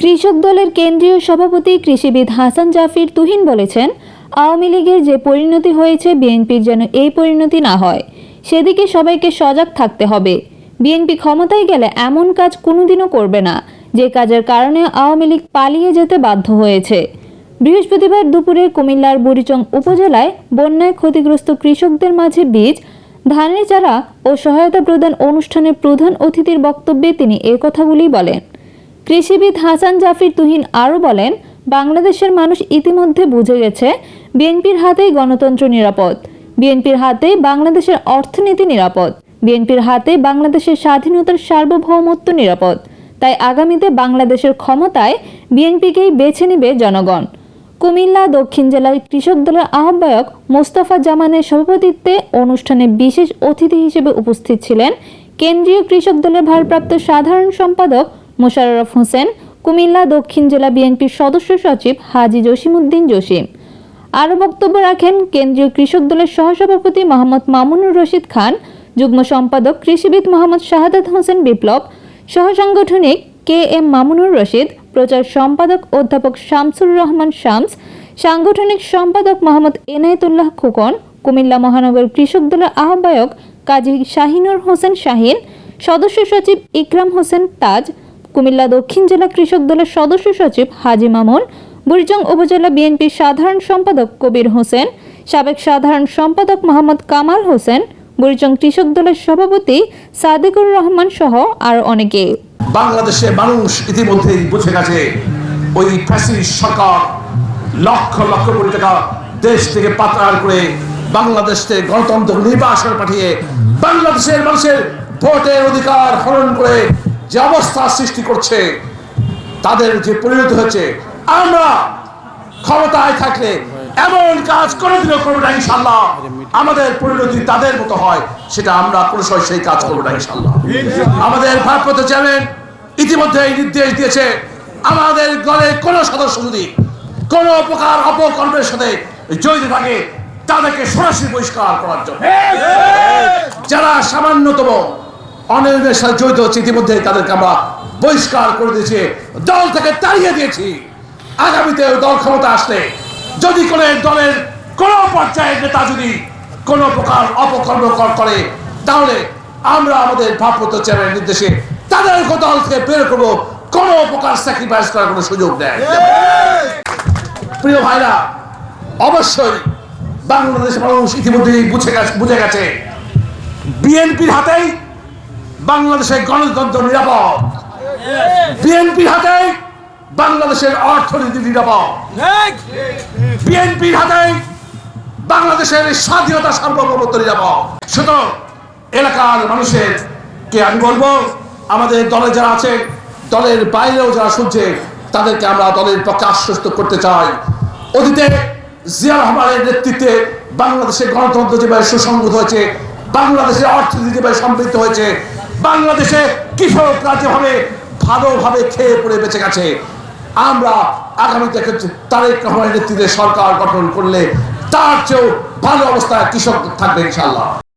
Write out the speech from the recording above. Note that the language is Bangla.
কৃষক দলের কেন্দ্রীয় সভাপতি কৃষিবিদ হাসান জাফির তুহিন বলেছেন, আওয়ামী লীগের যে পরিণতি হয়েছে, বিএনপির যেন এই পরিণতি না হয়। সেদিকে সবাইকে সজাগ থাকতে হবে। বিএনপি ক্ষমতায় গেলে এমন কাজ কোনোদিনও করবে না, যে কাজের কারণে আওয়ামী লীগ পালিয়ে যেতে বাধ্য হয়েছে। বৃহস্পতিবার দুপুরে কুমিল্লার বুড়িচং উপজেলায় বন্যায় ক্ষতিগ্রস্ত কৃষকদের মাঝে বীজ, ধানের চারা ও সহায়তা প্রদান অনুষ্ঠানের প্রধান অতিথির বক্তব্যে তিনি এ কথাগুলি বলেন। কৃষিবিদ হাসান জাফির তুহিন আরও বলেন, বাংলাদেশের মানুষ ইতিমধ্যে বুঝে গেছে, বিএনপির হাতেই গণতন্ত্র নিরাপদ। বিএনপির হাতে বাংলাদেশের অর্থনীতি নিরাপদ। বিএনপির হাতে বাংলাদেশের স্বাধীনতার সার্বভৌমত্ব নিরাপদ। তাই আগামীতে বাংলাদেশের ক্ষমতায় বিএনপিকেই বেছে নেবে জনগণ। কুমিল্লা দক্ষিণ জেলার কৃষক দলের আহ্বায়ক মোস্তফা জামানের সভাপতিত্বে অনুষ্ঠানে বিশেষ অতিথি হিসেবে উপস্থিত ছিলেন কেন্দ্রীয় কৃষক দলের ভারপ্রাপ্ত সাধারণ সম্পাদক মোশাররফ হোসেন, কুমিল্লা দক্ষিণ জেলা বিএনপির সদস্য সচিব হাজি জসিমউদ্দিন জসিম আরও বক্তব্য রাখেন কেন্দ্রীয় কৃষক দলের সহসভাপতি মোহাম্মদ মামুনুর রশিদ খান, যুগ্ম সম্পাদক কৃষিবিদ মোহাম্মদ শাহাদাত হোসেন বিপ্লব, সহসাংগঠনিক কে এম মামুনুর রশিদ, প্রচার সম্পাদক অধ্যাপক শামসুর রহমান শামস, সাংগঠনিক সম্পাদক মোহাম্মদ এনায়েতুল্লাহ খোকন, কুমিল্লা মহানগর কৃষক দলের আহ্বায়ক কাজী শাহিনুর হোসেন শাহিন, সদস্য সচিব ইকরাম হোসেন তাজ কুমিল্লা দক্ষিণ জেলা কৃষক দলের সদস্য সচিব হাজি মামুন, বুড়িচং উপজেলা বিএনপির সাধারণ সম্পাদক কবির হোসেন, সাবেক সাধারণ সম্পাদক মোহাম্মদ কামাল হোসেন, বুড়িচং কৃষক দলের সভাপতি সাদেকুর রহমান সহ আরও অনেকে। বাংলাদেশের মানুষ ইতিমধ্যেই বুঝে গেছে, ওই ফ্যাসিস্ট সরকার লক্ষ লক্ষ কোটি টাকা দেশ থেকে পাচার করে বাংলাদেশ গণতন্ত্র নির্বাসন পাঠিয়ে বাংলাদেশের মানুষের ভোটের অধিকার হরণ করে যে অবস্থা সৃষ্টি করছে তাদের যে পরিণতি হচ্ছে আমরা ক্ষমতায় থাকলে এমন কাজ করে দিল করব না ইনশাল্লাহ। আমাদের পরিণতি তাদের মতো হয় সেটা আমরা কোনো সময় সেই কাজ করব না ইনশাল্লাহ। আমাদের ভারপ্রাপ্ত চেয়ারম্যান ইতিমধ্যে এই নির্দেশ দিয়েছে আমাদের দলের কোন সদস্য যদি কোন প্রকার অপকর্মের সাথে জড়িত থাকে তাদেরকে সরাসরি বহিষ্কার করার জন্য। যারা সামান্যতম অনিয়মের সাথে জড়িত হচ্ছে ইতিমধ্যে তাদেরকে আমরা বহিষ্কার করে দিয়েছি। দল থেকে তাড়িয়ে দিয়েছি। আগামীতে দল ক্ষমতা আসলে যদি কোনো দলের কোন পর্যায়ের নেতা যদি কোনো প্রকার অপকর্ম কর- তাহলে আমরা আমাদের ভারপ্রাপ্ত চেয়ারম্যানের নির্দেশে তাদের দল থেকে বের করব। কোনো প্রকার স্যাক্রিফাইস করার কোনো সুযোগ নেই। প্রিয় ভাইরা, অবশ্যই বাংলাদেশের মানুষ ইতিমধ্যেই বুঝে গেছে বুঝে গেছে। বিএনপির হাতেই বাংলাদেশের গণতন্ত্র নিরাপদ। বিএনপির হাতে বাংলাদেশের অর্থনীতি নিরাপদ। বিএনপির হাতে বাংলাদেশের স্বাধীনতা সার্বভৌমত্ব নিরাপদ। শুধু এলাকার মানুষের কে আমি বলব আমাদের দলে যারা আছে দলের বাইরেও যারা শুনছে তাদেরকে আমরা দলের পক্ষে আশ্বস্ত করতে চাই। অতীতে জিয়া রহমানের নেতৃত্বে বাংলাদেশের গণতন্ত্র যেভাবে সুসংগত হয়েছে বাংলাদেশের অর্থনীতি যেভাবে সমৃদ্ধ হয়েছে বাংলাদেশে কৃষকরা যেভাবে ভালোভাবে খেয়ে পড়ে বেঁচে গেছে। আমরা আগামীতে তারেক রহমানের নেতৃত্বে সরকার গঠন করলে তার চেয়েও ভালো অবস্থায় কৃষক থাকবে ইনশাল্লাহ